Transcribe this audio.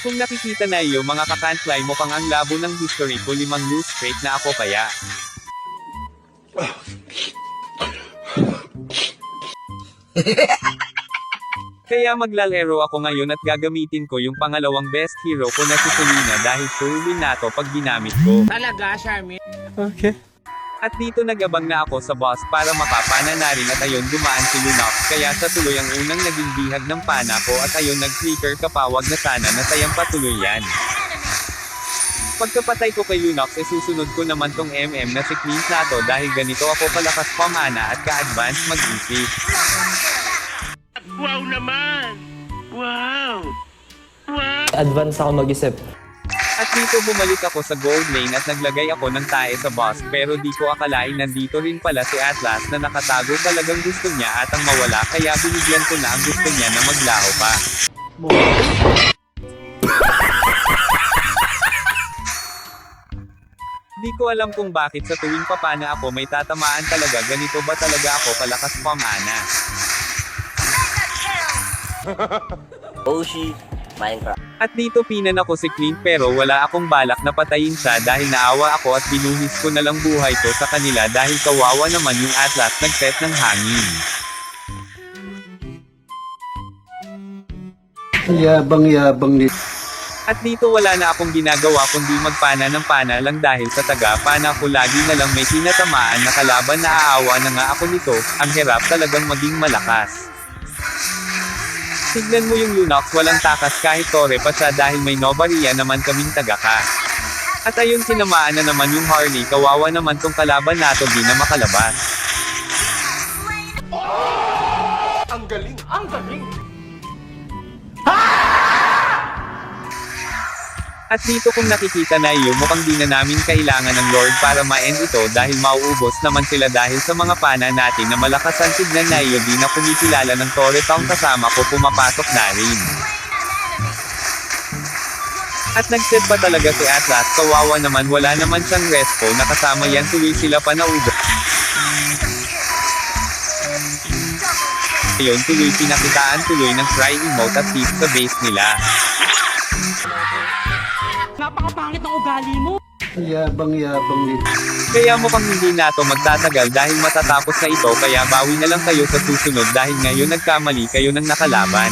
Kung nakikita na iyo mga kakantlay mo pang ang labo ng history ko limang news straight na ako kaya. Kaya maglalero ako ngayon at gagamitin ko yung pangalawang best hero ko na si Selena dahil sure win na to pag ginamit ko. Talaga, Charmin? Okay. At dito nagabang na ako sa boss para makapana na rin at ayon dumaan si Lunox kaya sa tuloy ang unang naging bihag ng pana ko at ayon nag-flicker kapawag na sana na sayang patuloy yan. Pagkapatay ko kay Lunox e susunod ko naman tong MM na si Clean na to dahil ganito ako kalakas pamana at ka-advance mag-isip. Wow naman! Wow! Wow! advance ako mag-isip. At dito bumalik ako sa gold lane at naglagay ako ng tae sa boss pero di ko akalain nandito rin pala si Atlas na nakatago talagang gusto niya at ang mawala kaya binigyan ko na ang gusto niya na maglaho pa. Di ko alam kung bakit sa tuwing papana ako may tatamaan talaga ganito ba talaga ako kalakas pamana. Oshi, Minecraft. At dito pinan ako si Clint pero wala akong balak na patayin siya dahil naawa ako at binuhis ko na lang buhay ko sa kanila dahil kawawa naman yung Atlas nagset ng hangin. Yabang-yabang ni At dito wala na akong ginagawa kundi magpana ng pana lang dahil sa taga pana ko lagi na lang may tinatamaan na kalaban na aawa na nga ako nito, ang hirap talagang maging malakas. Tignan mo yung Lunox walang takas kahit tore pa siya dahil may Novaria naman kaming taga ka. At ayun tinamaan na naman yung Harley kawawa naman tong kalaban nato di na makalabas. At dito kung nakikita na iyo mukhang di na namin kailangan ng Lord para ma-end ito dahil mauubos naman sila dahil sa mga pana natin na malakas ang tignan na iyo di na kumikilala ng Torre Town kasama ko pumapasok na rin. At nag-set pa talaga si Atlas kawawa naman wala naman siyang respo na kasama yan tuloy sila pa naubos. Ayun tuloy pinakitaan tuloy ng try emote at tip sa base nila. Napakapangit ng ugali mo! Yabang-yabang ni Kaya mukhang hindi na to magtatagal dahil matatapos na ito kaya bawi na lang kayo sa susunod dahil ngayon nagkamali kayo ng nakalaban.